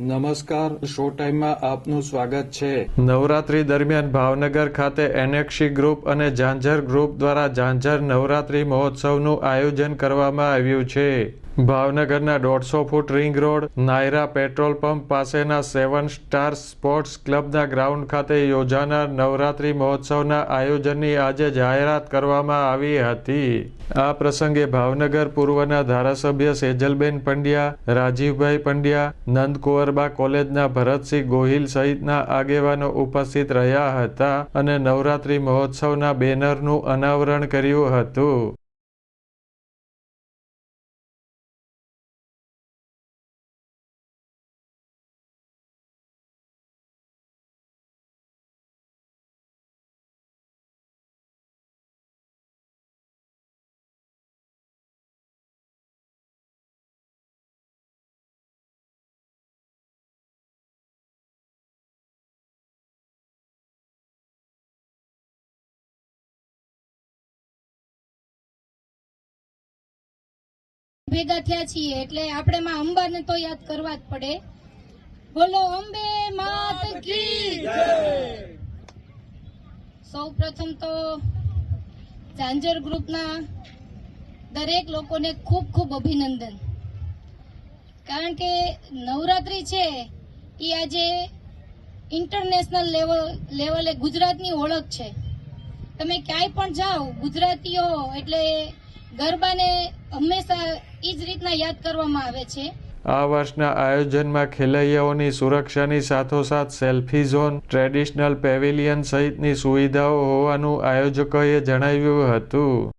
નમસ્કાર શો ટાઈમમાં આપનું સ્વાગત છે. નવરાત્રી દરમિયાન ભાવનગર ખાતે એનેક્ષી ગ્રુપ અને ઝાંઝર ગ્રુપ દ્વારા ઝાંઝર નવરાત્રી મહોત્સવનું આયોજન કરવામાં આવ્યું છે. ભાવનગરના દોઢસો foot ring road, Nayara petrol pump પાસેના સેવન સ્ટાર સ્પોર્ટ્સ ક્લબના ગ્રાઉન્ડ ખાતે યોજાનાર નવરાત્રી મહોત્સવના આયોજનની આજે જાહેરાત કરવામાં આવી હતી. આ પ્રસંગે ભાવનગર પૂર્વના ધારાસભ્ય સેજલબેન પંડ્યા, રાજીવભાઈ પંડ્યા, નંદકુંવરબા કોલેજના ભરતસિંહ ગોહિલ સહિતના આગેવાનો ઉપસ્થિત રહ્યા હતા અને નવરાત્રી મહોત્સવના બેનરનું અનાવરણ કર્યું હતું. ભેગા થયા છીએ એટલે આપણે માં અંબાને તો યાદ કરવા જ પડે. બોલો અંબે માત કી સૌ પ્રથમ તો ઝાંઝર ગ્રુપના દરેક લોકોને ખૂબ ખૂબ અભિનંદન. કારણ કે નવરાત્રી છે એ આજે ઇન્ટરનેશનલ લેવલ લેવલે ગુજરાતની ઓળખ છે. તમે ક્યાંય પણ જાઓ ગુજરાતીઓ એટલે ગરબાને હંમેશા એ જ રીતના યાદ કરવામાં આવે છે. આ વર્ષના આયોજનમાં ખેલૈયાઓની સુરક્ષાની સાથોસાથ સેલ્ફી ઝોન, ટ્રેડિશનલ પેવેલિયન સહિતની સુવિધાઓ હોવાનું આયોજકોએ જણાવ્યું હતું.